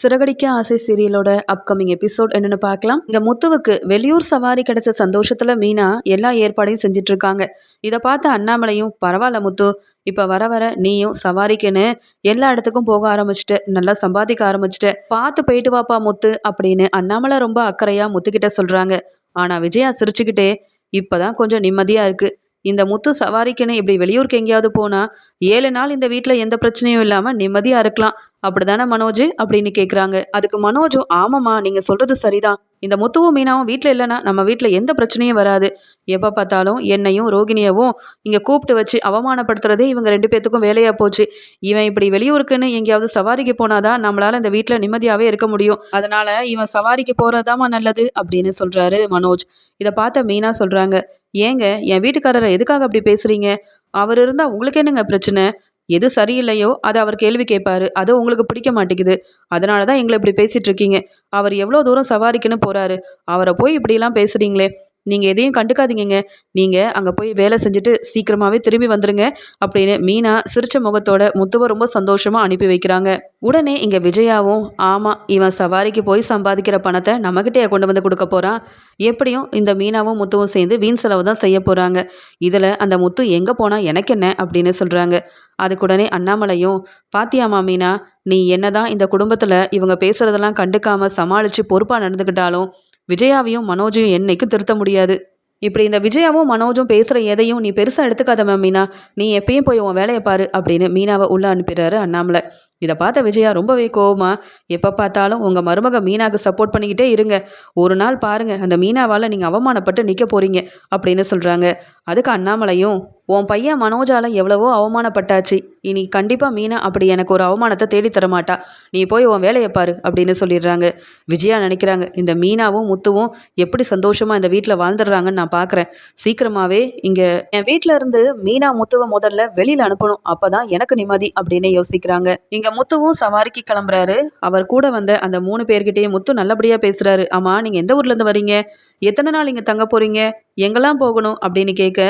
சிறகடிக்க ஆசை சீரியலோட upcoming episode என்னன்னு பார்க்கலாம். இந்த முத்துவுக்கு வெளியூர் சவாரி கிடைச்ச சந்தோஷத்துல மீனா எல்லா ஏற்பாடையும் செஞ்சுட்டு இருக்காங்க இதை பார்த்த அண்ணாமலையும் பரவாயில்ல முத்து இப்ப வர வர நீயும் சவாரிக்குன்னு எல்லா இடத்துக்கும் போக ஆரம்பிச்சுட்டு நல்லா சம்பாதிக்க ஆரம்பிச்சுட்டு பார்த்து போயிட்டு வாப்பா முத்து அப்படின்னு அண்ணாமலை ரொம்ப அக்கறையா முத்துக்கிட்ட சொல்றாங்க. ஆனா விஜயா சிரிச்சுக்கிட்டே இப்பதான் கொஞ்சம் நிம்மதியா இருக்கு. இந்த முத்து சவாரிக்குன்னு இப்படி வெளியூருக்கு எங்கேயாவது போனா ஏழு நாள் இந்த வீட்டில் எந்த பிரச்சனையும் இல்லாமல் நிம்மதியாக இருக்கலாம். அப்படிதானே மனோஜ்? அப்படின்னு கேட்குறாங்க அதுக்கு மனோஜும் ஆமாம்மா நீங்கள் சொல்கிறது சரிதான். இந்த முத்துவும் மீனாவும் வீட்டில் இல்லைன்னா நம்ம வீட்டில் எந்த பிரச்சனையும் வராது. எப்போ பார்த்தாலும் என்னையும் ரோகிணியவும் இங்கே கூப்பிட்டு வச்சு அவமானப்படுத்துறதே இவங்க ரெண்டு பேத்துக்கும் வேலையாக போச்சு. இவன் இப்படி வெளியூருக்குன்னு எங்கேயாவது சவாரிக்கு போனாதான் நம்மளால் இந்த வீட்டில் நிம்மதியாகவே இருக்க முடியும். அதனால் இவன் சவாரிக்கு போகிறதாமா நல்லது அப்படின்னு சொல்கிறாரு மனோஜ். இதை பார்த்த மீனா சொல்கிறாங்க ஏங்க என் வீட்டுக்காரரை எதுக்காக அப்படி பேசுகிறீங்க அவர் இருந்தால் உங்களுக்கு என்னங்க பிரச்சனை? எது சரியில்லையோ அதை அவர் கேள்வி கேட்பாரு. அது உங்களுக்கு பிடிக்க மாட்டேங்குது. அதனால தான் எங்களை இப்படி பேசிகிட்ருக்கீங்க இருக்கீங்க. அவர் எவ்வளோ தூரம் சவாரிக்குன்னு போகிறாரு அவரை போய் இப்படிலாம் பேசுகிறீங்களே நீங்கள் எதையும் கண்டுக்காதீங்க நீங்கள் அங்கே போய் வேலை செஞ்சுட்டு சீக்கிரமாகவே திரும்பி வந்துடுங்க அப்படின்னு மீனா சிரிச்ச முகத்தோட முத்துவை ரொம்ப சந்தோஷமாக அனுப்பி வைக்கிறாங்க. உடனே இங்கே விஜயாவும் ஆமாம் இவன் சவாரிக்கு போய் சம்பாதிக்கிற பணத்தை நம்மக்கிட்டே கொண்டு வந்து கொடுக்க போகிறான் எப்படியும் இந்த மீனாவும் முத்துவும் சேர்ந்து வீண் செலவு தான் செய்ய போகிறாங்க இதில் அந்த முத்து எங்கே போனால் எனக்கு என்ன அப்படின்னு சொல்கிறாங்க அதுக்குடனே அண்ணாமலையும் பாத்தியாமா மீனா நீ என்னதான் இந்த குடும்பத்தில் இவங்க பேசுகிறதெல்லாம் கண்டுக்காமல் சமாளித்து பொறுப்பாக நடந்துக்கிட்டாலும் விஜயாவையும் மனோஜையும் என்னைக்கு திருத்த முடியாது. இப்படி இந்த விஜயாவும் மனோஜும் பேசுகிற எதையும் நீ பெருசாக எடுத்துக்காத மேம் மீனா நீ எப்பயும் போய் உன் வேலையை பாரு அப்படின்னு மீனாவை உள்ளே அனுப்பிடுறாரு அண்ணாமலை. இதை பார்த்த விஜயா ரொம்பவே கோவமா எப்போ பார்த்தாலும் உங்கள் மருமக மீனாவுக்கு சப்போர்ட் பண்ணிக்கிட்டே இருங்க. ஒரு நாள் பாருங்கள் அந்த மீனாவால் நீங்கள் அவமானப்பட்டு நிற்க போகிறீங்க அப்படின்னு சொல்கிறாங்க அதுக்கு அண்ணாமலையும் உன் பையன் மனோஜால எவ்வளவோ அவமானப்பட்டாச்சு. இனி கண்டிப்பாக மீனா அப்படி எனக்கு ஒரு அவமானத்தை தேடி தரமாட்டா நீ போய் உன் வேலையை பாரு அப்படின்னு சொல்லிடுறாங்க. விஜயா நினைக்கிறாங்க இந்த மீனாவும் முத்துவும் எப்படி சந்தோஷமாக இந்த வீட்டில் வாழ்ந்துடுறாங்கன்னு நான் பார்க்குறேன் சீக்கிரமாகவே இங்கே என் வீட்டில் இருந்து மீனா முத்துவை முதல்ல வெளியில் அனுப்பணும். அப்போ தான் எனக்கு நிம்மதி அப்படின்னு யோசிக்கிறாங்க. இங்கே முத்துவும் சவாரிக்கு கிளம்புறாரு. அவர் கூட வந்த அந்த மூணு பேர்கிட்டயே முத்து நல்லபடியாக பேசுகிறாரு ஆமாம் நீங்கள் எந்த ஊர்லேருந்து வரீங்க? எத்தனை நாள் இங்கே தங்க போகிறீங்க எங்கெல்லாம் போகணும்? அப்படின்னு கேட்க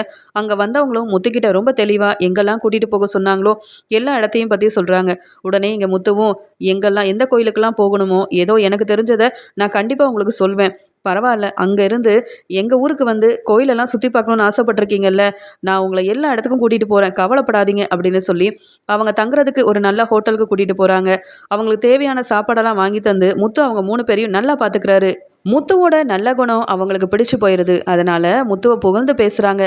அங்கே வந்தவங்களும் முத்துக்கிட்ட ரொம்ப தெளிவாக எங்கெல்லாம் கூட்டிகிட்டு போக சொன்னாங்களோ எல்லா இடத்தையும் பற்றி சொல்கிறாங்க உடனே இங்கே முத்துவும் எங்கெல்லாம் எந்த கோயிலுக்கெல்லாம் போகணுமோ ஏதோ எனக்கு தெரிஞ்சதை நான் கண்டிப்பாக உங்களுக்கு சொல்வேன். பரவாயில்ல. அங்கேருந்து எங்கள் ஊருக்கு வந்து கோயிலெல்லாம் சுற்றி பார்க்கணுன்னு ஆசைப்பட்டிருக்கீங்கல்ல நான் உங்களை எல்லா இடத்துக்கும் கூட்டிகிட்டு போகிறேன் கவலைப்படாதீங்க அப்படின்னு சொல்லி அவங்க தங்குறதுக்கு ஒரு நல்ல ஹோட்டலுக்கு கூட்டிகிட்டு போகிறாங்க அவங்களுக்கு தேவையான சாப்பாடெல்லாம் வாங்கி தந்து முத்து அவங்க மூணு பேரையும் நல்லா பார்த்துக்கிறாரு முத்துவோட நல்ல குணம் அவங்களுக்கு பிடிச்சு போயிடுது அதனால் முத்துவை புகழ்ந்து பேசுகிறாங்க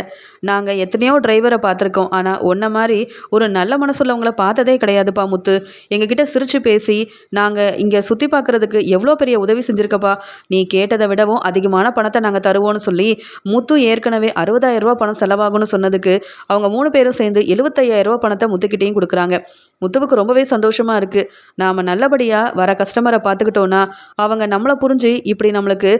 நாங்கள் எத்தனையோ டிரைவரை பார்த்துருக்கோம். ஆனால் ஒன்றை மாதிரி ஒரு நல்ல மனசுள்ளவங்கள பார்த்ததே கிடையாதுப்பா முத்து. எங்ககிட்ட சிரித்து பேசி நாங்கள் இங்கே சுற்றி பார்க்குறதுக்கு எவ்வளோ பெரிய உதவி செஞ்சுருக்கப்பா? நீ கேட்டதை விடவும் அதிகமான பணத்தை நாங்கள் தருவோம்னு சொல்லி முத்து ஏற்கனவே அறுபதாயிரம் ரூபா பணம் செலவாகும்னு சொன்னதுக்கு அவங்க மூணு பேரும் சேர்ந்து எழுபத்தையாயிரம் ரூபா பணத்தை முத்துக்கிட்டேயும் கொடுக்குறாங்க. முத்துவுக்கு ரொம்பவே சந்தோஷமாக இருக்குது நாம் நல்லபடியாக வர கஸ்டமரை பார்த்துக்கிட்டோன்னா அவங்க நம்மளை புரிஞ்சு இப்படி நம்ம நம்மளுக்கு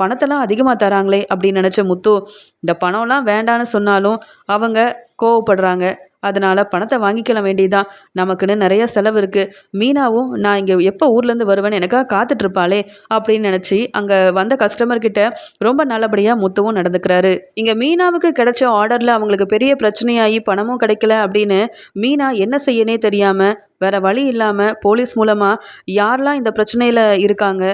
பணத்தெல்லாம் அதிகமாக தராங்களே அப்படின்னு நினச்ச முத்து இந்த பணம்லாம் வேண்டான்னு சொன்னாலும் அவங்க கோவப்படுறாங்க. அதனால் பணத்தை வாங்கிக்கலாம் வேண்டியதான் நமக்குன்னு நிறைய செலவு இருக்குது மீனாவும் நான் இங்கே எப்போ ஊர்லேருந்து வருவேன்னு எனக்காக காத்துட்ருப்பாளே அப்படின்னு நினச்சி அங்கே வந்த கஸ்டமர்கிட்ட ரொம்ப நல்லபடியாக முத்துவும் நடந்துக்கிறாரு. இங்கே மீனாவுக்கு கிடைச்ச ஆர்டரில் அவங்களுக்கு பெரிய பிரச்சனையாகி பணமும் கிடைக்கல அப்படின்னு மீனா என்ன செய்யனே தெரியாமல் வேற வழி இல்லாமல் போலீஸ் மூலமாக யாரெல்லாம் இந்த பிரச்சனையில் இருக்காங்க?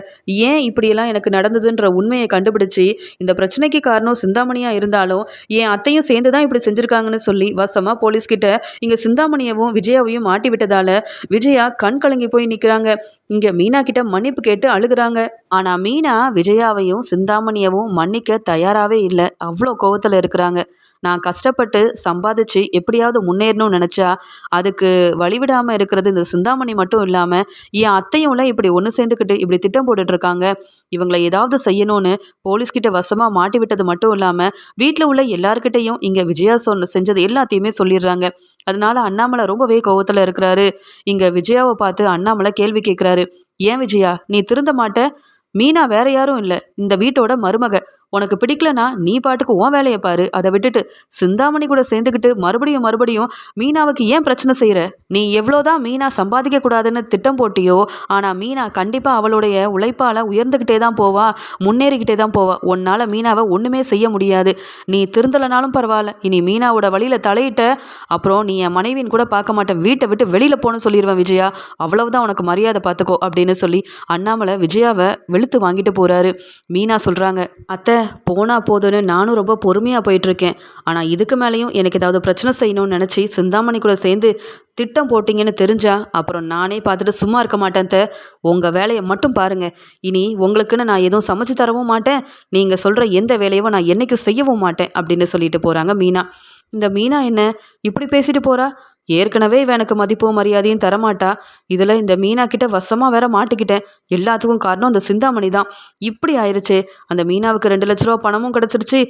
ஏன் இப்படியெல்லாம் எனக்கு நடந்ததுன்ற உண்மையை கண்டுபிடிச்சி இந்த பிரச்சனைக்கு காரணம் சிந்தாமணியாக இருந்தாலும் என் அத்தையும் சேர்ந்து தான் இப்படி செஞ்சுருக்காங்கன்னு சொல்லி வசமாக போலீஸ்கிட்ட இங்கே சிந்தாமணியவும் விஜயாவையும் மாட்டி விட்டதால் விஜயா கண் கலங்கி போய் நிற்கிறாங்க இங்கே மீனா கிட்ட மன்னிப்பு கேட்டு அழுகுறாங்க. ஆனால் மீனா விஜயாவையும் சிந்தாமணியவும் மன்னிக்க தயாராகவே இல்லை. அவ்வளோ கோவத்தில் இருக்கிறாங்க. நான் கஷ்டப்பட்டு சம்பாதிச்சு எப்படியாவது முன்னேறணும்னு நினச்சா அதுக்கு வழிவிடாமல் இருக்கிறது இந்த சிந்தாமணி மட்டும் இல்லாமல் என் அத்தையும்ல இப்படி ஒன்று சேர்ந்துக்கிட்டு இப்படி திட்டம் போட்டுட்ருக்காங்க. இவங்களை ஏதாவது செய்யணும்னு போலீஸ்கிட்ட வசமாக மாட்டி விட்டது மட்டும் இல்லாமல் வீட்டில் உள்ள எல்லாருக்கிட்டையும் இங்கே விஜயா சொன்ன செஞ்சது எல்லாத்தையுமே சொல்லிடுறாங்க. அதனால அண்ணாமலை ரொம்பவே கோவத்தில் இருக்கிறாரு. இங்கே விஜயாவை பார்த்து அண்ணாமலை கேள்வி கேட்குறாரு ஏன் விஜயா? நீ திருந்த மாட்ட. மீனா வேற யாரும் இல்லை. இந்த வீட்டோட மருமக. உனக்கு பிடிக்கலனா நீ பாட்டுக்கு உன் வேலையை பாரு. அதை விட்டுட்டு சிந்தாமணி கூட சேர்ந்துக்கிட்டு மறுபடியும் மறுபடியும் மீனாவுக்கு ஏன் பிரச்சனை செய்கிற நீ எவ்வளோதான் மீனா சம்பாதிக்க கூடாதுன்னு திட்டம் போட்டியோ ஆனால் மீனா கண்டிப்பாக அவளுடைய உழைப்பால் உயர்ந்துக்கிட்டே தான் போவா முன்னேறிக்கிட்டே தான் போவா. உன்னால் மீனாவை ஒன்றுமே செய்ய முடியாது. நீ திருந்தலைனாலும் பரவாயில்ல. இனி மீனாவோட வழியில் தலையிட்ட அப்புறம் நீ என் மனைவின்னு கூட பார்க்க மாட்டேன். வீட்டை விட்டு வெளியில் போகணும்னு சொல்லிடுவேன் விஜயா. அவ்வளவுதான் உனக்கு மரியாதை பார்த்துக்கோ அப்படின்னு சொல்லி அண்ணாமலை விஜயாவை வெளுத்து வாங்கிட்டு போகிறாரு மீனா சொல்கிறாங்க அத்தை போனா போதுன்னு நானும் ரொம்ப பொறுமையாக போயிட்டுருக்கேன். ஆனால் இதுக்கு மேலேயும் எனக்கு ஏதாவது பிரச்சனை செய்யணும்னு நினச்சி சிந்தாமணி கூட சேர்ந்து திட்டம் போட்டிங்கன்னு தெரிஞ்சா அப்புறம் நானே பார்த்துட்டு சும்மா இருக்க மாட்டேன் த. உங்கள் வேலையை மட்டும் பாருங்கள் இனி உங்களுக்குன்னு நான் எதுவும் சமைச்சு தரவும் மாட்டேன். நீங்கள் சொல்கிற எந்த வேலையவும் நான் என்றைக்கும் செய்யவும் மாட்டேன் அப்படின்னு சொல்லிட்டு போகிறாங்க மீனா. இந்த மீனா என்ன இப்படி பேசிட்டு போகிறா ஏற்கனவே இவன் எனக்கு மதிப்பும் மரியாதையும் தரமாட்டா. இதில் இந்த மீனா கிட்ட வசமாக வேற மாட்டிக்கிட்டேன். எல்லாத்துக்கும் காரணம் அந்த சிந்தாமணி தான். இப்படி ஆயிடுச்சு அந்த மீனாவுக்கு ரெண்டு லட்ச ரூபா பணமும் கிடச்சிருச்சு.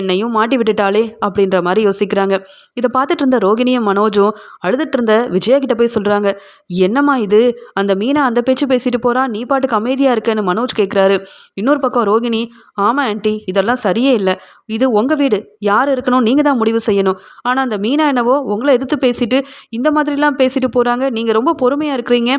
என்னையும் மாட்டி விட்டுட்டாளே அப்படின்ற மாதிரி யோசிக்கிறாங்க. இதை பார்த்துட்டு இருந்த ரோகிணியும் மனோஜும் அழுதுட்டு இருந்த விஜயா கிட்ட போய் சொல்கிறாங்க என்னம்மா இது? அந்த மீனா அந்த பேச்சு பேசிட்டு போறா? நீ பாட்டுக்கு அமைதியாக இருக்கேன்னு மனோஜ் கேட்குறாரு இன்னொரு பக்கம் ரோகிணி ஆமாம் ஆண்டி இதெல்லாம் சரியே இல்லை. இது உங்கள் வீடு. யார் இருக்கணும்? நீங்கள் தான் முடிவு செய்யணும். ஆனால் அந்த மீனா என்னவோ உங்களை எதிர்த்து பேசிட்டு இந்த மாதிரிலாம் பேசிட்டு போகிறாங்க நீங்கள் ரொம்ப பொறுமையாக இருக்கிறீங்க.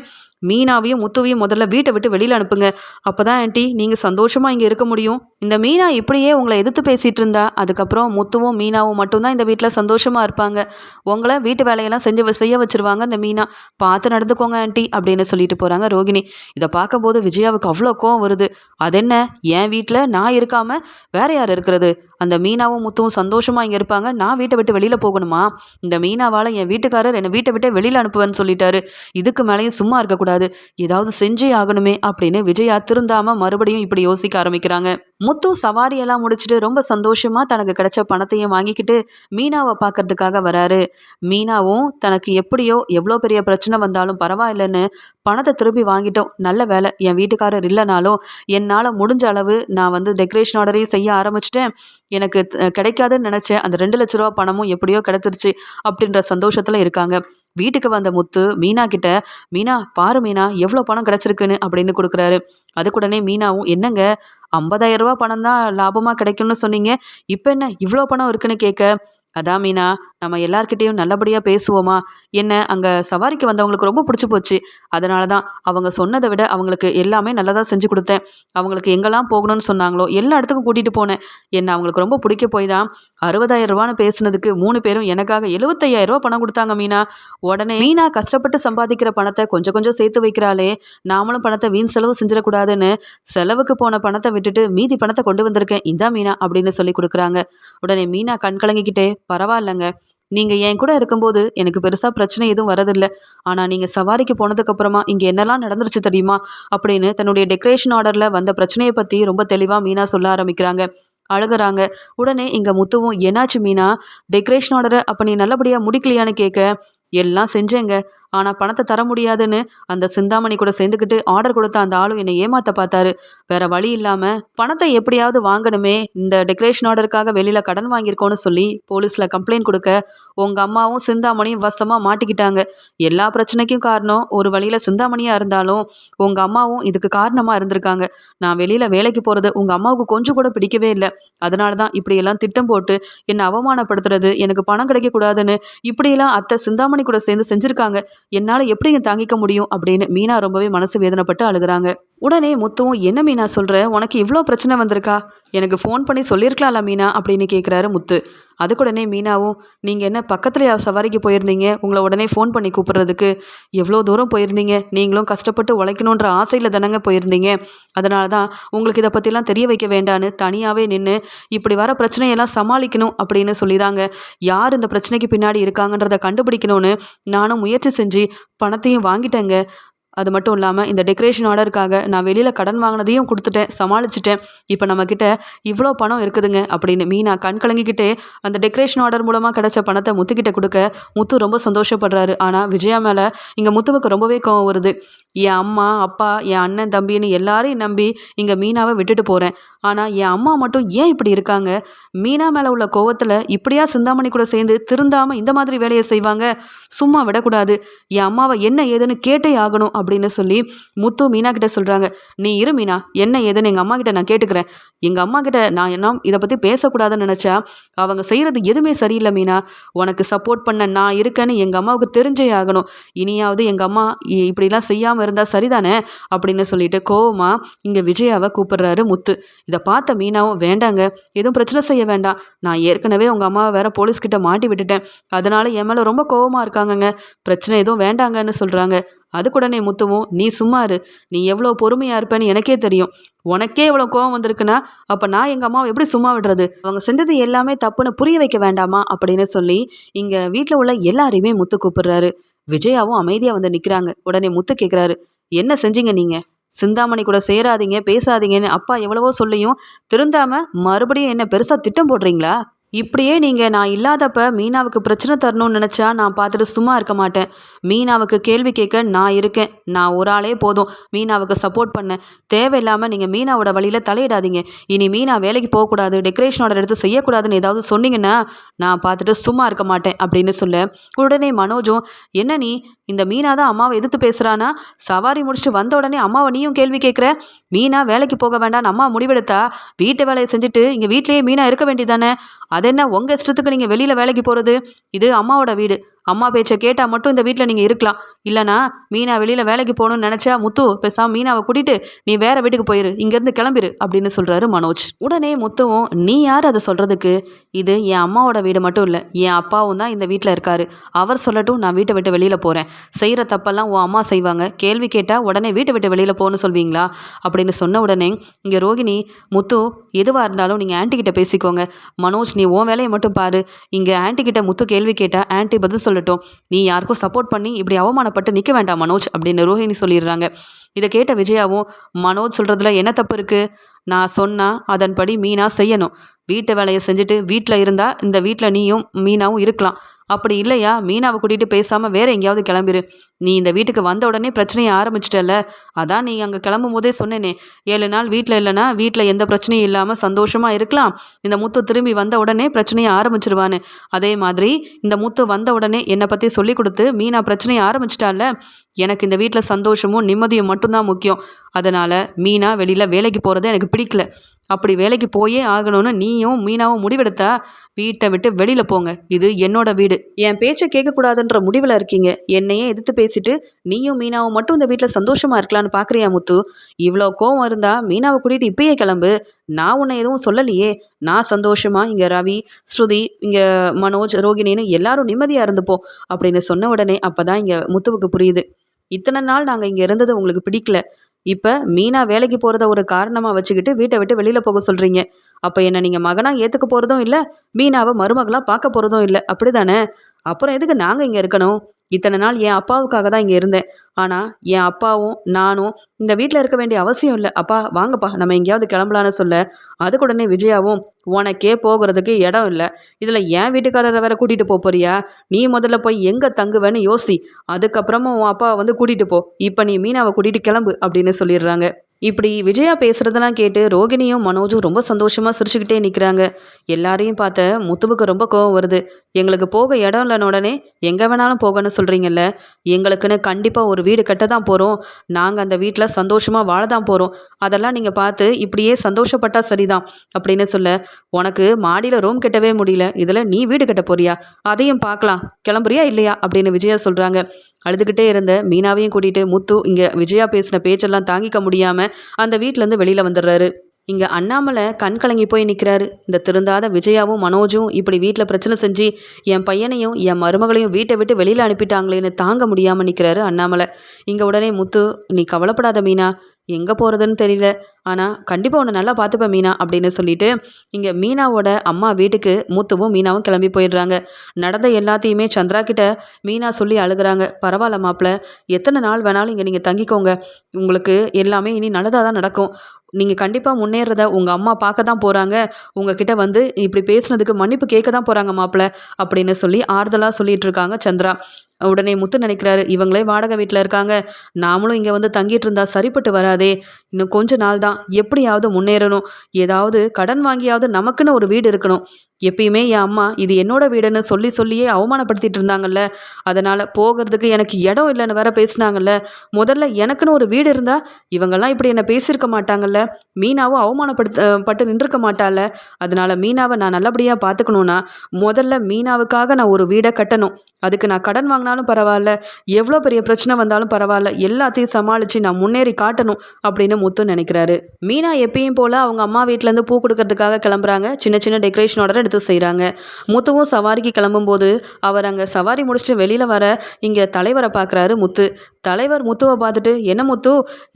மீனாவையும் முத்துவையும் முதல்ல வீட்டை விட்டு வெளியில் அனுப்புங்க. அப்போ தான் ஆண்டி நீங்கள் சந்தோஷமாக இங்கே இருக்க முடியும். இந்த மீனா இப்படியே உங்களை எதிர்த்து பேசிகிட்டு இருந்தா அதுக்கப்புறம் முத்துவும் மீனாவும் மட்டும்தான் இந்த வீட்டில் சந்தோஷமாக இருப்பாங்க. உங்களை வீட்டு வேலையெல்லாம் செஞ்சு வ- செய்ய வச்சுருவாங்க இந்த மீனா. பார்த்து நடந்துக்கோங்க ஆண்டி அப்படின்னு சொல்லிட்டு போகிறாங்க ரோகிணி. இதை பார்க்கும்போது விஜயாவுக்கு அவ்வளோ கோவம் வருது. அதென்ன? என் வீட்டில் நான் இருக்காமல் வேற யார் இருக்கிறது? அந்த மீனாவும் முத்துவும் சந்தோஷமாக இங்கே இருப்பாங்க. நான் வீட்டை விட்டு வெளியில் போகணுமா? இந்த மீனாவால் என் வீட்டுக்காரர் என்னை வீட்டை விட்டே வெளியில் அனுப்புவேன்னு சொல்லிட்டாரு. இதுக்கு மேலேயும் சும்மா இருக்கக்கூடாது ஏதாவது செஞ்சே ஆகணுமே அப்படின்னு விஜயா திருந்தாமல் மறுபடியும் இப்படி யோசிக்க ஆரம்பிக்கிறாங்க. முத்து சவாரியெல்லாம் முடிச்சுட்டு ரொம்ப சந்தோஷமாக தனக்கு கிடைச்ச பணத்தையும் வாங்கிக்கிட்டு மீனாவை பார்க்கறதுக்காக வராரு. மீனாவும் தனக்கு எப்படியோ எவ்வளோ பெரிய பிரச்சனை வந்தாலும் பரவாயில்லைன்னு பணத்தை திருப்பி வாங்கிட்டோம். நல்ல வேலை. என் வீட்டுக்காரர் இல்லைனாலும் என்னால் முடிஞ்ச அளவு நான் வந்து டெக்கரேஷன் ஆர்டரையும் செய்ய ஆரம்பிச்சிட்டேன். எனக்கு கிடைக்காதுன்னு நினச்சேன். அந்த ரெண்டு லட்ச ரூபா பணமும் எப்படியோ கிடைச்சிருச்சு அப்படின்ற சந்தோஷத்தில் இருக்காங்க. வீட்டுக்கு வந்த முத்து மீனா கிட்ட மீனா பாரு மீனா எவ்வளோ பணம் கிடச்சிருக்குன்னு அப்படின்னு கொடுக்குறாரு. அதுக்குடனே மீனாவும் என்னங்க 50000 ரூபா பணம் தான் லாபமாக கிடைக்கும்னு சொன்னீங்க. இப்போ என்ன இவ்வளோ பணம் இருக்குன்னு கேட்க அதான் மீனா நம்ம எல்லார்கிட்டேயும் நல்லபடியாக பேசுவோமா? என்ன அங்கே சவாரிக்கு வந்தவங்களுக்கு ரொம்ப பிடிச்சி போச்சு. அதனால தான் அவங்க சொன்னதை விட அவங்களுக்கு எல்லாமே நல்லதாக செஞ்சு கொடுத்தேன். அவங்களுக்கு எங்கெல்லாம் போகணும்னு சொன்னாங்களோ எல்லா இடத்துக்கும் கூட்டிகிட்டு போனேன். என்ன அவங்களுக்கு ரொம்ப பிடிக்க போய் தான் அறுபதாயிரம் ரூபான்னு பேசுனதுக்கு மூணு பேரும் எனக்காக 75000 ரூபா பணம் கொடுத்தாங்க மீனா. உடனே மீனா கஷ்டப்பட்டு சம்பாதிக்கிற பணத்தை கொஞ்சம் கொஞ்சம் சேர்த்து வைக்கிறாளே. நாமளும் பணத்தை வீண் செலவு செஞ்சிடக்கூடாதுன்னு செலவுக்கு போன பணத்தை விட்டுட்டு மீதி பணத்தை கொண்டு வந்திருக்கேன். இந்தா மீனா அப்படின்னு சொல்லி கொடுக்குறாங்க. உடனே மீனா கண் கலங்கிக்கிட்டே பரவாயில்லைங்க. நீங்கள் என் கூட இருக்கும்போது எனக்கு பெருசாக பிரச்சனை எதுவும் வரதில்லை. ஆனால் நீங்கள் சவாரிக்கு போனதுக்கப்புறமா இங்கே என்னெல்லாம் நடந்துருச்சு தெரியுமா? அப்படின்னு தன்னுடைய டெக்கரேஷன் ஆர்டரில் வந்த பிரச்சனையை பற்றி ரொம்ப தெளிவாக மீனா சொல்ல ஆரம்பிக்கிறாங்க. அழுகுறாங்க. உடனே இங்கே முத்துவும் என்னாச்சு மீனா? டெக்கரேஷன் ஆர்டரை அப்போ நீ நல்லபடியாக முடிக்கலையான்னு கேட்க எல்லாம் செஞ்சேங்க. ஆனால் பணத்தை தர முடியாதுன்னு அந்த சிந்தாமணி கூட சேர்ந்துக்கிட்டு ஆர்டர் கொடுத்த அந்த ஆளும் என்னை ஏமாத்த பார்த்தாரு. வேற வழி இல்லாமல் பணத்தை எப்படியாவது வாங்கணுமே இந்த டெக்கரேஷன் ஆர்டருக்காக வெளியில் கடன் வாங்கியிருக்கோன்னு சொல்லி போலீஸில் கம்ப்ளைண்ட் கொடுக்க உங்கள் அம்மாவும் சிந்தாமணியும் வசமாக மாட்டிக்கிட்டாங்க. எல்லா பிரச்சனைக்கும் காரணம் ஒரு வழியில் சிந்தாமணியாக இருந்தாலும் உங்கள் அம்மாவும் இதுக்கு காரணமாக இருந்திருக்காங்க. நான் வெளியில் வேலைக்கு போகிறது உங்கள் அம்மாவுக்கு கொஞ்சம் கூட பிடிக்கவே இல்லை. அதனால தான் இப்படியெல்லாம் திட்டம் போட்டு என்னை அவமானப்படுத்துறது எனக்கு பணம் கிடைக்கக்கூடாதுன்னு இப்படியெல்லாம் அத்தை சிந்தாமணி கூட சேர்ந்து செஞ்சுருக்காங்க. என்னால் எப்படிங்க தாங்கிக்க முடியும்? அப்படின்னு மீனா ரொம்பவே மனசு வேதனைப்பட்டு அழுகுறாங்க. உடனே முத்துவும் என்ன மீனா சொல்கிற உனக்கு இவ்வளோ பிரச்சனை வந்திருக்கா? எனக்கு ஃபோன் பண்ணி சொல்லியிருக்கலாம்ல மீனா அப்படின்னு கேட்குறாரு முத்து. அதுக்குடனே மீனாவும் நீங்கள் என்ன பக்கத்துலையா சவாரிக்கு போயிருந்தீங்க? உங்களை உடனே ஃபோன் பண்ணி கூப்பிட்றதுக்கு எவ்வளோ தூரம் போயிருந்தீங்க? நீங்களும் கஷ்டப்பட்டு உழைக்கணுன்ற ஆசையில் தானங்க போயிருந்தீங்க. அதனால தான் உங்களுக்கு இதை பற்றிலாம் தெரிய வைக்க வேண்டான்னு தனியாகவே நின்று இப்படி வர பிரச்சனையெல்லாம் சமாளிக்கணும் அப்படின்னு சொல்லிதாங்க. யார் இந்த பிரச்சனைக்கு பின்னாடி இருக்காங்கன்றதை கண்டுபிடிக்கணும்னு நானும் முயற்சி செஞ்சு பணத்தையும் வாங்கிட்டேங்க. அது மட்டும் இல்லாமல் இந்த டெக்கரேஷன் ஆர்டருக்காக நான் வெளியில் கடன் வாங்கினதையும் கொடுத்துட்டேன் சமாளிச்சிட்டேன். இப்போ நம்மக்கிட்ட இவ்வளோ பணம் இருக்குதுங்க அப்படின்னு மீனா கண் கலங்கிக்கிட்டே அந்த டெக்கரேஷன் ஆர்டர் மூலமாக கிடைச்ச பணத்தை முத்துக்கிட்ட கொடுக்க முத்து ரொம்ப சந்தோஷப்படுறாரு. ஆனால் விஜயா மேலே இங்கே முத்துவுக்கு ரொம்பவே கோவம் வருது. என் அம்மா அப்பா என் அண்ணன் தம்பின்னு எல்லாரையும் நம்பி இங்கே மீனாவை விட்டுட்டு போகிறேன் ஆனால் என் அம்மா மட்டும் ஏன் இப்படி இருக்காங்க? மீனா மேலே உள்ள கோவத்தில் இப்படியா சிந்தாமணி கூட சேர்ந்து திருந்தாமல் இந்த மாதிரி வேலையை செய்வாங்க? சும்மா விடக்கூடாது. என் அம்மாவை என்ன ஏதுன்னு கேட்டே ஆகணும் அப்படின்னு சொல்லி முத்து மீனா கிட்ட சொல்கிறாங்க நீ இரு மீனா என்ன ஏதுன்னு எங்கள் அம்மா கிட்ட நான் கேட்டுக்கிறேன். எங்கள் அம்மா கிட்ட நான் என்ன இதை பற்றி பேசக்கூடாதுன்னு நினச்சா அவங்க செய்கிறது எதுவுமே சரியில்லை மீனா. உனக்கு சப்போர்ட் பண்ண நான் இருக்கேன்னு எங்கள் அம்மாவுக்கு தெரிஞ்சே ஆகணும். இனியாவது எங்கள் அம்மா இ- இப்படிலாம் செய்யாமல் இருந்தால் சரிதானே? அப்படின்னு சொல்லிட்டு கோவமாக இங்கே விஜயாவை கூப்பிடுறாரு முத்து. இதை பார்த்த மீனாவும் வேண்டாங்க எதுவும் பிரச்சனை செய்ய வேண்டாம். நான் ஏற்கனவே உங்கள் அம்மாவை வேற போலீஸ்கிட்ட மாட்டி விட்டுட்டேன். அதனால என் மேலே ரொம்ப கோவமாக இருக்காங்கங்க. பிரச்சனை எதுவும் வேண்டாங்கன்னு சொல்கிறாங்க அதுக்குடனே முத்துவும் நீ சும்மா இரு. நீ எவ்வளோ பொறுமையாக இருப்பேன்னு எனக்கே தெரியும். உனக்கே இவ்வளோ கோவம் வந்திருக்குன்னா அப்போ நான் எங்கள் அம்மாவை எப்படி சும்மா விடுறது? அவங்க செஞ்சது எல்லாமே தப்புன்னு புரிய வைக்க வேண்டாமா? அப்படின்னு சொல்லி இங்கே வீட்டில் உள்ள எல்லாரையுமே முத்து கூப்பிடுறாரு. விஜயாவும் அமைதியாக வந்து நிற்கிறாங்க உடனே முத்து கேட்குறாரு என்ன செஞ்சீங்க நீங்கள் சிந்தாமணி கூட சேராதீங்க பேசாதீங்கன்னு அப்பா எவ்வளவோ சொல்லியும் திருந்தாம மறுபடியும் என்ன பெருசாக திட்டம் போடுறீங்களா? இப்படியே நீங்கள் நான் இல்லாதப்ப மீனாவுக்கு பிரச்சனை தரணும்னு நினச்சா நான் பார்த்துட்டு சும்மா இருக்க மாட்டேன். மீனாவுக்கு கேள்வி கேட்க நான் இருக்கேன். நான் ஒரு ஆளே போதும். மீனாவுக்கு சப்போர்ட் பண்ணேன் தேவையில்லாமல் நீங்கள் மீனாவோட வழியில் தலையிடாதீங்க. இனி மீனா வேலைக்கு போகக்கூடாது. டெக்கரேஷன் ஆர்டர் எடுத்து செய்யக்கூடாதுன்னு ஏதாவது சொன்னீங்கன்னா நான் பார்த்துட்டு சும்மா இருக்க மாட்டேன் அப்படின்னு சொல்ல. உடனே மனோஜும் என்ன நீ? இந்த மீனா தான் அம்மாவை எதிர்த்து பேசுகிறானா சவாரி முடிச்சுட்டு வந்த உடனே அம்மாவை நீயும் கேள்வி கேட்குற? மீனா வேலைக்கு போக வேண்டாம்னு அம்மா முடிவெடுத்தா? வீட்டு வேலையை செஞ்சுட்டு இங்கே வீட்டிலேயே மீனா இருக்க வேண்டியதானே என்ன உங்கள் இஷ்டத்துக்கு நீங்கள் வெளியில் வேலைக்கு போகிறது இது அம்மாவோட வீடு. அம்மா பேச்சை கேட்டால் மட்டும் இந்த வீட்டில் நீங்கள் இருக்கலாம். இல்லைனா மீனா வெளியில் வேலைக்கு போகணும்னு நினச்சா முத்து பேசாம மீனாவை கூட்டிட்டு நீ வேற வீட்டுக்கு போயிரு இங்கேருந்து கிளம்பிரு அப்படின்னு சொல்கிறாரு மனோஜ். உடனே முத்துவும் நீ யார் அதை சொல்கிறதுக்கு இது என் அம்மாவோட வீடு மட்டும் இல்லை என் அப்பாவும் தான் இந்த வீட்டில் இருக்காரு. அவர் சொல்லட்டும் நான் வீட்டை விட்டு வெளியில் போகிறேன் செய்கிற தப்பெல்லாம் உன் அம்மா செய்வாங்க. கேள்வி கேட்டால் உடனே வீட்டை விட்டு வெளியில் போகணும்னு சொல்வீங்களா? அப்படின்னு சொன்ன உடனே இங்கே ரோகிணி முத்து எதுவாக இருந்தாலும் நீங்கள் ஆன்ட்டி கிட்ட பேசிக்கோங்க. மனோஜ் நீ உன் வேலையை மட்டும் பாரு. இங்கே ஆண்டி கிட்ட முத்து கேள்வி கேட்டால் ஆன்ட்டி பதில் சொல்லட்டும். நீ யாருக்கும் சப்போர்ட் பண்ணி இப்படி அவமானப்பட்டு நிற்க வேண்டாம் மனோஜ் அப்படின்னு ரோஹிணி சொல்லிடுறாங்க. இதை கேட்ட விஜயாவும் மனோஜ் சொல்கிறதுல என்ன தப்பு இருக்குது நான் சொன்னால் அதன்படி மீனா செய்யணும். வீட்டு வேலையை செஞ்சுட்டு வீட்டில் இருந்தால் இந்த வீட்டில் நீயும் மீனாவும் இருக்கலாம். அப்படி இல்லையா? மீனாவை கூட்டிகிட்டு பேசாமல் வேறு எங்கேயாவது கிளம்பிரு. நீ இந்த வீட்டுக்கு வந்த உடனே பிரச்சனையை ஆரம்பிச்சிட்டல அதான் நீ அங்கே கிளம்பும் போதே சொன்னேனே. ஏழு நாள் வீட்டில் இல்லைன்னா வீட்டில் எந்த பிரச்சனையும் இல்லாமல் சந்தோஷமாக இருக்கலாம். இந்த முத்து திரும்பி வந்த உடனே பிரச்சனையை ஆரம்பிச்சிருவான்னு அதே மாதிரி இந்த முத்து வந்த உடனே என்னை பற்றி சொல்லி கொடுத்து மீனா பிரச்சனையை ஆரம்பிச்சிட்டால எனக்கு இந்த வீட்டில் சந்தோஷமும் நிம்மதியும் மட்டும்தான் முக்கியம். அதனால் மீனா வெளியில் வேலைக்கு போகிறது எனக்கு பிடிக்கல. அப்படி வேலைக்கு போயே ஆகணும்னு நீயும் மீனாவும் முடிவெடுத்தா வீட்டை விட்டு வெளியில் போங்க. இது என்னோட வீடு. என் பேச்சை கேட்கக்கூடாதுன்ற முடிவில் இருக்கீங்க. என்னையே எதிர்த்து பேசிட்டு நீயும் மீனாவும் மட்டும் இந்த வீட்டில் சந்தோஷமாக இருக்கலான்னு பார்க்குறியா முத்து? இவ்வளோ கோவம் இருந்தால் மீனாவை கூட்டிகிட்டு இப்பயே கிளம்பு. நான் உன்னை எதுவும் சொல்லலையே. நான் சந்தோஷமா இங்கே ரவி ஸ்ருதி இங்கே மனோஜ் ரோகிணின்னு எல்லாரும் நிம்மதியாக இருந்துப்போம் அப்படின்னு சொன்ன உடனே அப்போ தான் இங்கே முத்துவுக்கு புரியுது. இத்தனை நாள் நாங்கள் இங்கே இருந்தது உங்களுக்கு பிடிக்கல. இப்போ மீனா வேலைக்கு போகிறத ஒரு காரணமாக வச்சுக்கிட்டு வீட்டை விட்டு வெளியில் போக சொல்கிறீங்க அப்போ என்னை நீங்கள் மகனாக ஏற்றுக்க போகிறதும் இல்லை மீனாவை மருமகளாக பார்க்க போகிறதும் இல்லை. அப்படி தானே அப்புறம் எதுக்கு நாங்கள் இங்கே இருக்கணும்? இத்தனை நாள் என் அப்பாவுக்காக தான் இங்கே இருந்தேன். ஆனால் என் அப்பாவும் நானும் இந்த வீட்டில் இருக்க வேண்டிய அவசியம் இல்லை. அப்பா வாங்கப்பா நம்ம எங்கேயாவது கிளம்பலான்னு சொல்ல அதுக்கு உடனே விஜயாவும் உனக்கே போகிறதுக்கு இடம் இல்லை. இதில் என் வீட்டுக்காரரை வேற கூட்டிகிட்டு போக போறியா? நீ முதல்ல போய் எங்கே தங்குவேன்னு யோசி. அதுக்கப்புறமா உன் அப்பாவை வந்து கூட்டிகிட்டு போ. இப்போ நீ மீனாவை கூட்டிகிட்டு கிளம்பு அப்படின்னு சொல்லிடுறாங்க. இப்படி விஜயா பேசுகிறதெல்லாம் கேட்டு ரோகிணியும் மனோஜும் ரொம்ப சந்தோஷமாக சிரிச்சுக்கிட்டே நிற்கிறாங்க எல்லாரையும் பார்த்த முத்துவுக்கு ரொம்ப கோவம் வருது. எங்களுக்கு போக இடம் இல்லைன்னு உடனே எங்கே வேணாலும் போகணும்னு சொல்கிறீங்கல்ல எங்களுக்குன்னு கண்டிப்பாக ஒரு வீடு கட்ட தான் போகிறோம் நாங்கள் அந்த வீட்டில் சந்தோஷமாக வாழ தான் போகிறோம் அதெல்லாம் நீங்கள் பார்த்து இப்படியே சந்தோஷப்பட்டா சரிதான் அப்படின்னு சொல்ல உனக்கு மாடியில் ரூம் கட்டவே முடியல. இதில் நீ வீடு கட்ட போறியா? அதையும் பார்க்கலாம். கிளம்புறியா இல்லையா? அப்படின்னு விஜயா சொல்கிறாங்க அழுதுகிட்டே இருந்த மீனாவையும் கூட்டிகிட்டு முத்து இங்கே விஜயா பேசின பேச்செல்லாம் தாங்கிக்க முடியாமல் அந்த வீட்டிலேருந்து வெளியில் வந்துடுறாரு. இங்கே அண்ணாமலை கண் கலங்கி போய் நிற்கிறாரு இந்த திருந்தாத விஜயாவும் மனோஜும் இப்படி வீட்டில் பிரச்சனை செஞ்சு என் பையனையும் என் மருமகளையும் வீட்டை விட்டு வெளியில் அனுப்பிட்டாங்களேன்னு தாங்க முடியாமல் நிற்கிறாரு அண்ணாமலை. இங்கே உடனே முத்து நீ கவலைப்படாத மீனா. எங்கே போகிறதுன்னு தெரியல. ஆனால் கண்டிப்பாக உன்னை நல்லா பார்த்துப்பேன் மீனா அப்படின்னு சொல்லிட்டு இங்கே மீனாவோட அம்மா வீட்டுக்கு மூத்துவும் மீனாவும் கிளம்பி போயிடுறாங்க. நடந்த எல்லாத்தையுமே சந்திரா கிட்ட மீனா சொல்லி அழுகுறாங்க. பரவாயில்ல மாப்பிள்ள எத்தனை நாள் வேணாலும் இங்கே நீங்கள் தங்கிக்கோங்க. உங்களுக்கு எல்லாமே இனி நல்லதாக தான் நடக்கும். நீங்கள் கண்டிப்பாக முன்னேறத உங்கள் அம்மா பார்க்க தான் போகிறாங்க உங்ககிட்ட வந்து இப்படி பேசுனதுக்கு மன்னிப்பு கேட்க தான் போகிறாங்க மாப்பிள்ள அப்படின்னு சொல்லி ஆறுதலாக சொல்லிட்டு இருக்காங்க சந்திரா. உடனே முத்து நினைக்கிறாரு இவங்களே வாடகை வீட்டில் இருக்காங்க. நாமளும் இங்கே வந்து தங்கிட்டு இருந்தா சரிப்பட்டு வராதே. இன்னும் கொஞ்ச நாள் தான் எப்படியாவது முன்னேறணும். ஏதாவது கடன் வாங்கியாவது நமக்குன்னு ஒரு வீடு இருக்கணும். எப்பயுமே என் அம்மா இது என்னோட வீடுன்னு சொல்லி சொல்லியே அவமானப்படுத்திட்டு இருந்தாங்கல்ல. அதனால் போகிறதுக்கு எனக்கு இடம் இல்லைன்னு வேற பேசினாங்கல்ல. முதல்ல எனக்குன்னு ஒரு வீடு இருந்தால் இவங்கெல்லாம் இப்படி என்னை பேசியிருக்க மாட்டாங்கல்ல. மீனாவும் அவமானப்படுத்த பட்டு நின்றுக்க மாட்டால அதனால் மீனாவை நான் நல்லபடியாக பார்த்துக்கணுன்னா முதல்ல மீனாவுக்காக நான் ஒரு வீடை கட்டணும். அதுக்கு நான் கடன் வாங்கினாலும் பரவாயில்ல எவ்வளோ பெரிய பிரச்சனை வந்தாலும் பரவாயில்ல எல்லாத்தையும் சமாளித்து நான் முன்னேறி காட்டணும் அப்படின்னு முத்து நினைக்கிறாரு. மீனா எப்பயும் போல் அவங்க அம்மா வீட்டிலேருந்து பூ கொடுக்கறதுக்காக கிளம்புறாங்க. சின்ன சின்ன டெக்கரேஷனோட எடுத்து செய்கிறாங்க முத்துவும் சவாரிக்கு கிளம்பும்போது அவர் அங்கே சவாரி முடிச்சுட்டு வெளியில் வர இங்கே தலைவரை பார்க்குறாரு முத்து. தலைவர் முத்துவை பார்த்துட்டு என்ன முத்து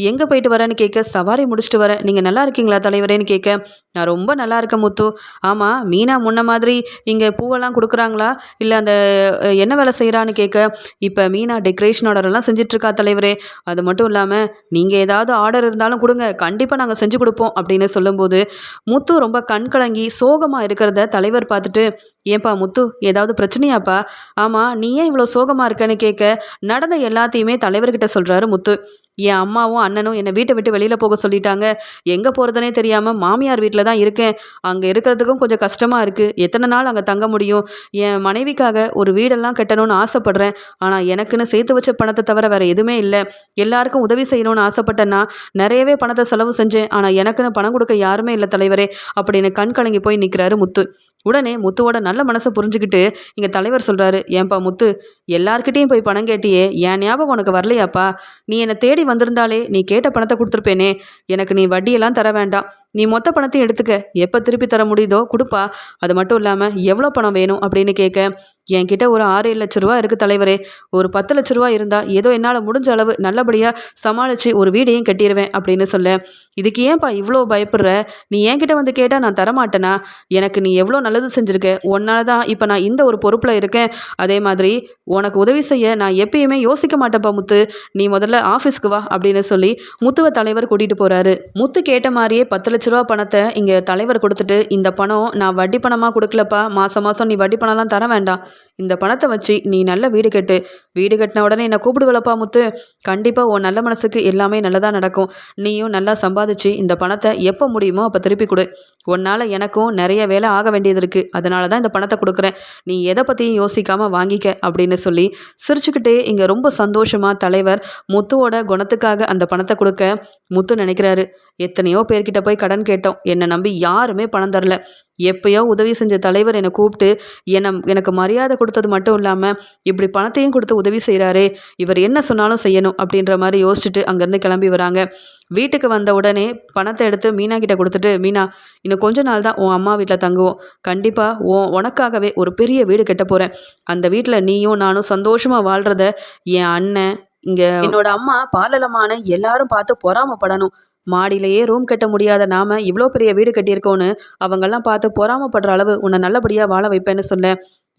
எங்கே போயிட்டு வரேன்னு கேட்க சவாரி முடிச்சுட்டு வரேன் நீங்கள் நல்லா இருக்கீங்களா தலைவரேன்னு கேட்க நான் ரொம்ப நல்லா இருக்கேன் முத்து. ஆமாம் மீனா முன்ன மாதிரி இங்கே பூவெல்லாம் கொடுக்குறாங்களா? இல்லை அந்த என்ன வேலை செய்கிறான்னு கேட்க இப்போ மீனா டெக்கரேஷன் ஆர்டர்லாம் செஞ்சிட்ருக்கா தலைவரே. அது மட்டும் இல்லாமல் நீங்கள் ஏதாவது ஆர்டர் இருந்தாலும் கொடுங்க. கண்டிப்பாக நாங்கள் செஞ்சு கொடுப்போம். அப்படின்னு சொல்லும்போது முத்து ரொம்ப கண் கலங்கி சோகமாக இருக்கிறத தலைவர் பார்த்துட்டு ஏன்பா முத்து ஏதாவது பிரச்சனையாப்பா? ஆமாம் நீ ஏன் இவ்வளோ சோகமாக இருக்கன்னு கேட்க நடந்த எல்லாத்தையுமே தலைவர்கிட்ட சொல்கிறாரு முத்து. என் அம்மாவும் அண்ணனும் என்னை வீட்டை விட்டு வெளியில் போக சொல்லிட்டாங்க. எங்கே போகிறதுனே தெரியாமல் மாமியார் வீட்டில் தான் இருக்கேன். அங்கே இருக்கிறதுக்கும் கொஞ்சம் கஷ்டமாக இருக்குது எத்தனை நாள் அங்கே தங்க முடியும்? என் மனைவிக்காக ஒரு வீடெல்லாம் கட்டணும்னு ஆசைப்பட்றேன். ஆனால் எனக்குன்னு சேர்த்து வச்ச பணத்தை தவிர வேறு எதுவுமே இல்லை. எல்லாருக்கும் உதவி செய்யணும்னு ஆசைப்பட்டேன்னா நிறையவே பணத்தை செலவு செஞ்சேன். ஆனால் எனக்குன்னு பணம் கொடுக்க யாருமே இல்லை தலைவரே அப்படின்னு கண் கலங்கி போய் நிற்கிறாரு முத்து. உடனே முத்துவோட நல்ல மனசை புரிஞ்சுக்கிட்டு இங்கே தலைவர் சொல்கிறாரு ஏன்பா முத்து எல்லார்கிட்டேயும் போய் பணம் கேட்டியே என் ஞாபகம் உனக்கு வரலையாப்பா? நீ என்னை தேடி வந்திருந்தாலே நீ கேட்ட பணத்தை கொடுத்துருப்பேனே எனக்கு நீ வட்டியெல்லாம் தர வேண்டாம். நீ மொத்த பணத்தையும் எடுத்துக்க எப்போ திருப்பி தர முடியுதோ கொடுப்பா. அது மட்டும் இல்லாமல் எவ்வளோ பணம் வேணும்? அப்படின்னு கேட்க என்கிட்ட ஒரு ஆறு ஏழு லட்ச ரூபா இருக்குது தலைவரே. ஒரு பத்து லட்ச ரூபா இருந்தால் ஏதோ என்னால் முடிஞ்ச அளவு நல்லபடியாக சமாளித்து ஒரு வீடையும் கட்டிடுவேன் அப்படின்னு சொல்ல. இதுக்கு ஏன்ப்பா இவ்வளோ பயப்படுற? நீ என்கிட்ட வந்து கேட்டால் நான் தரமாட்டேனா? எனக்கு நீ எவ்வளோ நல்லது செஞ்சுருக்க? உன்னால தான் இப்போ நான் இந்த ஒரு பொறுப்பில் இருக்கேன். அதே மாதிரி உனக்கு உதவி செய்ய நான் எப்பயுமே யோசிக்க மாட்டேன்ப்பா முத்து. நீ முதல்ல ஆஃபீஸ்க்கு வா அப்படின்னு சொல்லி முத்துவ தலைவர் கூட்டிகிட்டு போகிறாரு முத்து கேட்ட மாதிரியே பத்து லட்ச ரூபா பணத்தை இங்கே தலைவர் கொடுத்துட்டு இந்த பணம் நான் வட்டி பணமாக கொடுக்கலப்பா. மாதம் மாதம் நீ வட்டி பணம்லாம் தர வேண்டாம். இந்த பணத்தை வச்சு நீ நல்ல வீடு கட்டு. வீடு கட்டின உடனே என்னை கூப்பிடுவலப்பா முத்து. கண்டிப்பாக உன் நல்ல மனசுக்கு எல்லாமே நல்லதாக நடக்கும். நீயும் நல்லா சம்பாதிச்சு இந்த பணத்தை எப்போ முடியுமோ அப்போ திருப்பி கொடு. உன்னால் எனக்கும் நிறைய வேலை ஆக வேண்டியது இருக்குது அதனால தான் இந்த பணத்தை கொடுக்குறேன். நீ எதை பற்றியும் யோசிக்காமல் வாங்கிக்க அப்படின்னு சொல்லி சிரிச்சுக்கிட்டே இங்கே ரொம்ப சந்தோஷமாக தலைவர் முத்துவோட குணத்துக்காக அந்த பணத்தை கொடுக்க முத்து நினைக்கிறாரு. எத்தனையோ பேர்கிட்ட போய் கடன் கேட்டோம். என்னை நம்பி யாருமே பணம் தரல. எப்பயோ உதவி செஞ்ச தலைவர் என்னை கூப்பிட்டு என்னை எனக்கு மரியாதை கொடுத்தது மட்டும் இல்லாமல் இப்படி பணத்தையும் கொடுத்து உதவி செய்கிறாரே இவர் என்ன சொன்னாலும் செய்யணும் அப்படின்ற மாதிரி யோசிச்சுட்டு அங்கேருந்து கிளம்பி வராங்க. வீட்டுக்கு வந்த உடனே பணத்தை எடுத்து மீனா கிட்ட கொடுத்துட்டு மீனா இன்னும் கொஞ்ச நாள் தான் உன் அம்மா வீட்டில் தங்குவோம். கண்டிப்பாக உன் உனக்காகவே ஒரு பெரிய வீடு கட்ட போகிறேன் அந்த வீட்டில் நீயும் நானும் சந்தோஷமாக வாழ்கிறத என் அண்ணன் இங்கே என்னோட அம்மா பாலலமான எல்லாரும் பார்த்து பொறாமப்படணும். மாடியிலேயே ரூம் கட்ட முடியாத நாம இவ்வளோ பெரிய வீடு கட்டியிருக்கோன்னு அவங்கெல்லாம் பார்த்து பொறாமப்படுற அளவு உன்னை நல்லபடியாக வாழ வைப்பேன்னு சொல்ல.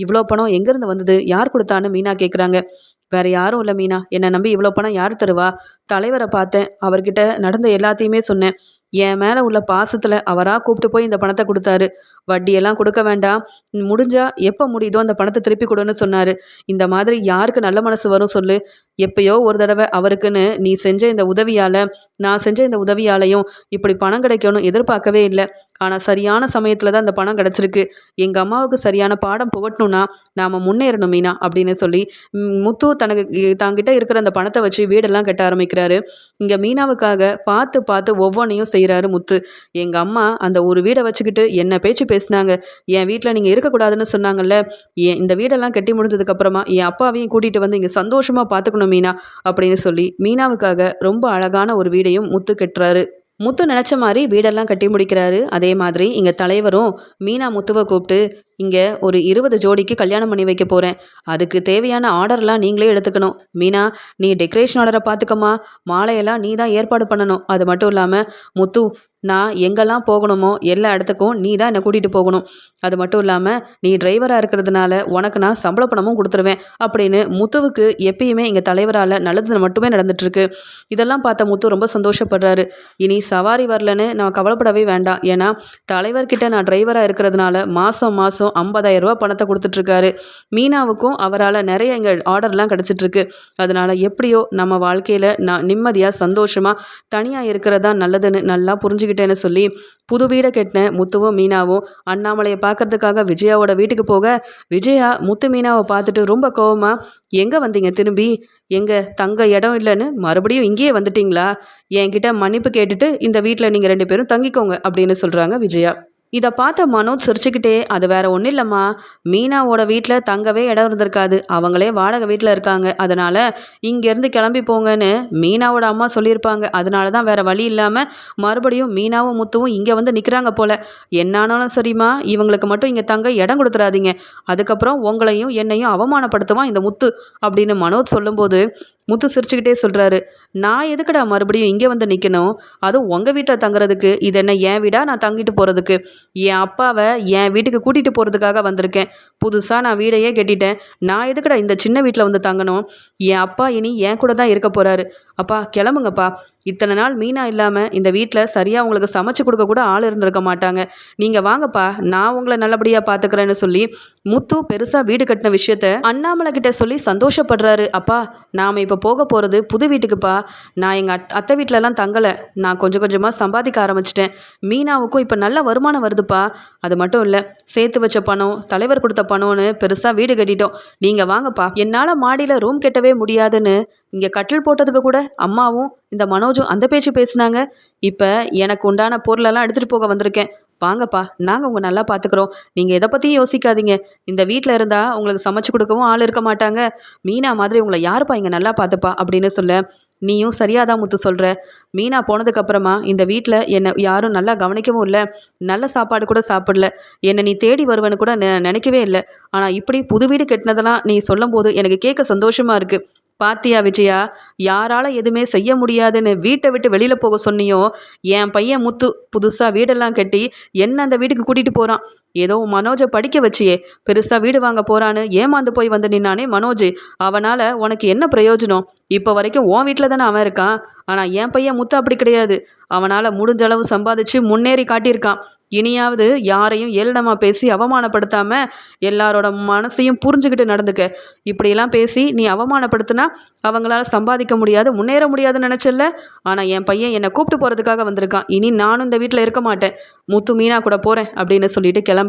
இவ்வளோ பணம் எங்கேருந்து வந்தது? யார் கொடுத்தான்னு மீனா கேட்குறாங்க வேற யாரும் இல்லை மீனா. என்னை நம்பி இவ்வளோ பணம் யார் தருவா? தலைவரை பார்த்தேன். அவர்கிட்ட நடந்த எல்லாத்தையுமே சொன்னேன். என் மேலே உள்ள பாசத்தில் அவராக கூப்பிட்டு போய் இந்த பணத்தை கொடுத்தாரு. வட்டியெல்லாம் கொடுக்க வேண்டாம். முடிஞ்சால் எப்போ முடியுதோ அந்த பணத்தை திருப்பி கொடுன்னு சொன்னார். இந்த மாதிரி யாருக்கு நல்ல மனசு வரும் சொல்லு. எப்பயோ ஒரு தடவை அவருக்குன்னு நீ செஞ்ச இந்த உதவியால் நான் செஞ்ச இந்த உதவியாலையும் இப்படி பணம் கிடைக்கணும் எதிர்பார்க்கவே இல்லை. ஆனால் சரியான சமயத்தில் தான் இந்த பணம் கிடச்சிருக்கு. எங்கள் அம்மாவுக்கு சரியான பாடம் புகட்டணும்னா நாம் முன்னேறணும் மீனா அப்படின்னு சொல்லி முத்து தனக்கு தாங்கிட்ட இருக்கிற அந்த பணத்தை வச்சு வீடெல்லாம் கட்ட ஆரம்பிக்கிறாரு. இங்கே மீனாவுக்காக பார்த்து பார்த்து ஒவ்வொன்றையும் செய்கிறாரு முத்து. எங்கள் அம்மா அந்த ஒரு வீடை வச்சுக்கிட்டு என்ன பேச்சு பேசினாங்க. என் வீட்டில் நீங்கள் இருக்கக்கூடாதுன்னு சொன்னாங்கல்ல. என் இந்த வீடெல்லாம் கட்டி முடிஞ்சதுக்கப்புறமா என் அப்பாவையும் கூட்டிகிட்டு வந்து இங்கே சந்தோஷமாக பார்த்துக்கணும் மீனா அப்படின்னு சொல்லி மீனாவுக்காக ரொம்ப அழகான ஒரு வீடையும் முத்து கட்டுறாரு. முத்து நினச்ச மாதிரி வீடெல்லாம் கட்டி முடிக்கிறாரு. அதே மாதிரி இங்கே தலைவரும் மீனா முத்துவை கூப்பிட்டு இங்கே ஒரு இருபது ஜோடிக்கு கல்யாணம் பண்ணி வைக்க போகிறேன் அதுக்கு தேவையான ஆர்டர்லாம் நீங்களே எடுத்துக்கணும். மீனா நீ டெக்கரேஷன் ஆர்டரை பார்த்துக்கம்மா மாலையெல்லாம் நீ தான் ஏற்பாடு பண்ணணும். அது மட்டும் இல்லாமல் முத்து நான் எங்கெல்லாம் போகணுமோ எல்லா இடத்துக்கும் நீ தான் என்னை கூட்டிகிட்டு போகணும். அது மட்டும் இல்லாமல் நீ டிரைவராக இருக்கிறதுனால உனக்கு நான் சம்பள பணமும் கொடுத்துருவேன் அப்படின்னு முத்துவுக்கு எப்பயுமே எங்கள் தலைவரால் நல்லது மட்டுமே நடந்துட்டுருக்கு. இதெல்லாம் பார்த்த முத்து ரொம்ப சந்தோஷப்படுறாரு. இனி சவாரி வரலன்னு நான் கவலைப்படவே வேண்டாம். ஏன்னா தலைவர்கிட்ட நான் டிரைவராக இருக்கிறதுனால மாதம் மாதம் மாதம் ஐம்பதாயிரம் ரூபா பணத்தை கொடுத்துட்ருக்காரு. மீனாவுக்கும் அவரால் நிறைய இங்கே ஆர்டர்லாம் கிடச்சிட்ருக்கு. அதனால் எப்படியோ நம்ம வாழ்க்கையில் நான் நிம்மதியாக சந்தோஷமாக தனியாக இருக்கிறதா நல்லதுன்னு நல்லா புரிஞ்சுக்கிட்டேன்னு சொல்லி புது வீடை கெட்டின முத்துவும் மீனாவும் அண்ணாமலையை பார்க்கறதுக்காக விஜயாவோட வீட்டுக்கு போக விஜயா முத்து மீனாவை பார்த்துட்டு ரொம்ப கோவமாக எங்கே வந்தீங்க திரும்பி? எங்கே தங்க இடம் இல்லைன்னு மறுபடியும் இங்கேயே வந்துட்டீங்களா? என்கிட்ட மன்னிப்பு கேட்டுட்டு இந்த வீட்டில் நீங்கள் ரெண்டு பேரும் தங்கிக்கோங்க அப்படின்னு சொல்கிறாங்க விஜயா. இதை பார்த்த மனோஜ் சிரிச்சுக்கிட்டே அது வேற ஒன்றும் இல்லைம்மா. மீனாவோட வீட்டில் தங்கவே இடம் இருந்திருக்காது. அவங்களே வாடகை வீட்டில் இருக்காங்க. அதனால் இங்கேருந்து கிளம்பி போங்கன்னு மீனாவோட அம்மா சொல்லியிருப்பாங்க. அதனால தான் வேற வழி இல்லாமல் மறுபடியும் மீனாவும் முத்துவும் இங்கே வந்து நிற்கிறாங்க போல. என்னானாலும் சரிம்மா. இவங்களுக்கு மட்டும் இங்கே தங்க இடம் கொடுத்துறாதீங்க. அதுக்கப்புறம் உங்களையும் என்னையும் அவமானப்படுத்துவான் இந்த முத்து. அப்படின்னு மனோஜ் சொல்லும்போது முத்து சிரிச்சுக்கிட்டே சொல்கிறாரு நான் எதுக்குடா மறுபடியும் இங்கே வந்து நிற்கணும் அதுவும் உங்கள் வீட்டில் தங்குறதுக்கு. இது என்ன என் வீடாக நான் தங்கிட்டு போகிறதுக்கு என் அப்பாவை என் வீட்டுக்கு கூட்டிகிட்டு போகிறதுக்காக வந்திருக்கேன். புதுசாக நான் வீடையே கட்டிட்டேன். நான் எதுக்குடா இந்த சின்ன வீட்டில் வந்து தங்கணும்? என் அப்பா இனி என் கூட தான் இருக்க போகிறாரு அப்பா கிளம்புங்கப்பா. இத்தனை நாள் மீனா இல்லாமல் இந்த வீட்டில் சரியாக உங்களுக்கு சமைச்சு கொடுக்க கூட ஆள் இருந்திருக்க மாட்டாங்க. நீங்கள் வாங்கப்பா நான் உங்களை நல்லபடியாக பார்த்துக்கிறேன்னு சொல்லி முத்து பெருசாக வீடு கட்டின விஷயத்த அண்ணாமலை கிட்ட சொல்லி சந்தோஷப்படுறாரு. அப்பா நாம் இப்போ இப்போ போக போகிறது புது வீட்டுக்குப்பா. நான் எங்கள் அத் அத்தை வீட்டிலலாம் தங்கலை. நான் கொஞ்சம் கொஞ்சமாக சம்பாதிக்க ஆரம்பிச்சிட்டேன். மீனாவுக்கும் இப்போ நல்ல வருமானம் வருதுப்பா. அது மட்டும் இல்லை சேர்த்து வச்ச பணம் தலைவர் கொடுத்த பணம்னு பெருசாக வீடு கட்டிட்டோம். நீங்கள் வாங்கப்பா. என்னால் மாடியில் ரூம் கட்டவே முடியாதுன்னு இங்கே கட்டில் போட்டதுக்கு கூட அம்மாவும் இந்த மனோஜும் அந்த பேச்சு பேசினாங்க. இப்போ எனக்கு உண்டான பொருளெல்லாம் எடுத்துகிட்டு போக வந்திருக்கேன். வாங்கப்பா நாங்கள் உங்கள் நல்லா பார்த்துக்குறோம் நீங்கள் எதை பற்றியும் யோசிக்காதீங்க. இந்த வீட்டில் இருந்தால் உங்களுக்கு சமைச்சு கொடுக்கவும் ஆள் இருக்க மாட்டாங்க. மீனா மாதிரி உங்களை யாருப்பா இங்கே நல்லா பார்த்துப்பா அப்படின்னு சொல்ல நீயும் சரியாக தான் முத்து சொல்கிற மீனா போனதுக்கப்புறமா இந்த வீட்டில் என்னை யாரும் நல்லா கவனிக்கவும் இல்லை. நல்ல சாப்பாடு கூட சாப்பிடல. என்னை நீ தேடி வருவேன்னு கூட நெ நினைக்கவே இல்லை. ஆனால் இப்படி புது வீடு கட்டினதெல்லாம் நீ சொல்லும்போது எனக்கு கேட்க சந்தோஷமாக இருக்குது பாத்தியா விஜயா யாரால எதுவுமே செய்ய முடியாதுன்னு வீட்டை விட்டு வெளியில் போக சொன்னியோ? என் பையன் முத்து புதுசாக வீடெல்லாம் கட்டி என்ன அந்த வீட்டுக்கு கூட்டிகிட்டு போகிறான் ஏதோ மனோஜை படிக்க வச்சியே. பெருசாக வீடு வாங்க போகிறான்னு ஏமாந்து போய் வந்து நின்னானே மனோஜ். அவனால் உனக்கு என்ன பிரயோஜனம்? இப்போ வரைக்கும் உன் வீட்டில் தானே அவன் இருக்கான். ஆனால் என் பையன் முத்து அப்படி கிடையாது. அவனால் முடிஞ்ச அளவு சம்பாதிச்சு முன்னேறி காட்டியிருக்கான். இனியாவது யாரையும் ஏளனமாக பேசி அவமானப்படுத்தாமல் எல்லாரோட மனசையும் புரிஞ்சுக்கிட்டு நடந்துக்க. இப்படியெல்லாம் பேசி நீ அவமானப்படுத்தினா அவங்களால சம்பாதிக்க முடியாது முன்னேற முடியாதுன்னு நினச்சல ஆனால் என் பையன் என்னை கூப்பிட்டு போகிறதுக்காக வந்திருக்கான். இனி நானும் இந்த வீட்டில் இருக்க மாட்டேன். முத்து மீனா கூட போகிறேன் அப்படின்னு சொல்லிட்டு கிளம்ப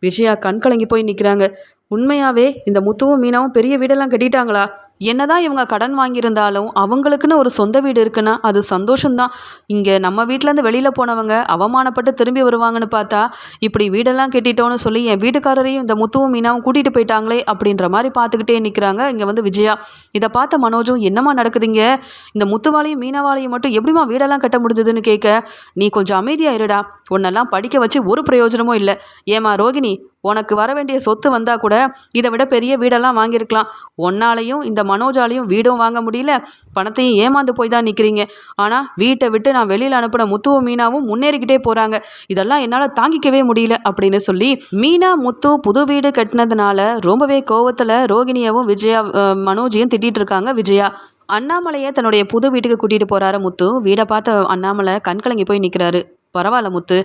விஜயா கண் கலங்கி போய் நிற்கிறாங்க உண்மையாகவே இந்த முத்துவும் மீனாவும் பெரிய வீடெல்லாம் கட்டிட்டாங்களா? என்னதான் இவங்க கடன் வாங்கியிருந்தாலும் அவங்களுக்குன்னு ஒரு சொந்த வீடு இருக்குன்னா அது சந்தோஷம்தான். இங்கே நம்ம வீட்டிலேருந்து வெளியில் போனவங்க அவமானப்பட்டு திரும்பி வருவாங்கன்னு பார்த்தா இப்படி வீடெல்லாம் கட்டிட்டோன்னு சொல்லி என் வீட்டுக்காரரையும் இந்த முத்துவும் மீனாவும் கூட்டிகிட்டு போயிட்டாங்களே அப்படின்ற மாதிரி பார்த்துக்கிட்டே நிற்கிறாங்க இங்கே வந்து விஜயா. இதை பார்த்த மனோஜும் என்னம்மா நடக்குதுங்க? இந்த முத்துவாலையும் மீனவாலையும் மட்டும் எப்படிமா வீடெல்லாம் கட்ட முடிஞ்சதுன்னு கேட்க நீ கொஞ்சம் அமைதியாக இருடா உன்னெல்லாம் படிக்க வச்சு ஒரு பிரயோஜனமும் இல்லை. ஏமா ரோகிணி உனக்கு வர வேண்டிய சொத்து வந்தால் கூட இதை விட பெரிய வீடெல்லாம் வாங்கியிருக்கலாம். ஒன்னாலையும் இந்த மனோஜாலையும் வீடும் வாங்க முடியல. பணத்தையும் ஏமாந்து போய் தான் நிற்கிறீங்க ஆனால் வீட்டை விட்டு நான் வெளியில் அனுப்பின முத்துவும் மீனாவும் முன்னேறிக்கிட்டே போகிறாங்க இதெல்லாம் என்னால் தாங்கிக்கவே முடியல அப்படின்னு சொல்லி மீனா முத்து புது வீடு கட்டினதுனால ரொம்பவே கோவத்தில் ரோகிணியாவும் விஜயா மனோஜையும் திட்டிகிட்டு இருக்காங்க விஜயா. அண்ணாமலையை தன்னுடைய புது வீட்டுக்கு கூட்டிகிட்டு போகிறாரு முத்து. வீடை பார்த்த அண்ணாமலை கண்கலங்கி போய் நிற்கிறாரு பரவாயில்ல முத்து.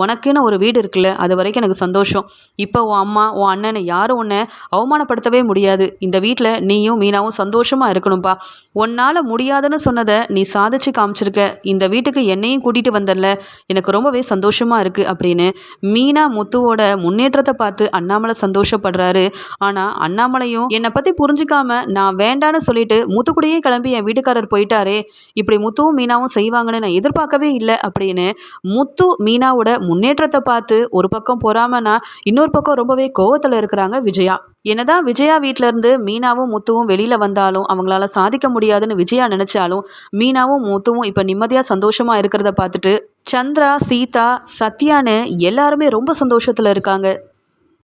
உனக்குன்னு ஒரு வீடு இருக்குல்ல அது வரைக்கும் எனக்கு சந்தோஷம். இப்போ உன் அம்மா உன் அண்ணனை யாரும் உன்னை அவமானப்படுத்தவே முடியாது. இந்த வீட்டில் நீயும் மீனாவும் சந்தோஷமாக இருக்கணும்ப்பா உன்னால் முடியாதுன்னு சொன்னதை நீ சாதிச்சு காமிச்சிருக்க. இந்த வீட்டுக்கு என்னையும் கூட்டிகிட்டு வந்தல எனக்கு ரொம்பவே சந்தோஷமாக இருக்குது அப்படின்னு மீனா முத்துவோட முன்னேற்றத்தை பார்த்து அண்ணாமலை சந்தோஷப்படுறாரு. ஆனால் அண்ணாமலையும் என்னை பற்றி புரிஞ்சுக்காம நான் வேண்டான்னு சொல்லிட்டு முத்துக்குடியே கிளம்பி என் வீட்டுக்காரர் போயிட்டாரே. இப்படி முத்துவும் மீனாவும் செய்வாங்கன்னு நான் எதிர்பார்க்கவே இல்லை அப்படின்னு முத்து மீனாவோட முன்னேற்றத்தை பார்த்து ஒரு பக்கம் பொறாமனா இன்னொரு பக்கம் ரொம்பவே கோவத்தில் இருக்கிறாங்க விஜயா. என்னதான் விஜயா வீட்டிலேருந்து மீனாவும் முத்துவும் வெளியில் வந்தாலும் அவங்களால சாதிக்க முடியாதுன்னு விஜயா நினச்சாலும் மீனாவும் முத்துவும் இப்போ நிம்மதியாக சந்தோஷமாக இருக்கிறத பார்த்துட்டு சந்திரா சீதா சத்யான்னு எல்லாருமே ரொம்ப சந்தோஷத்தில் இருக்காங்க.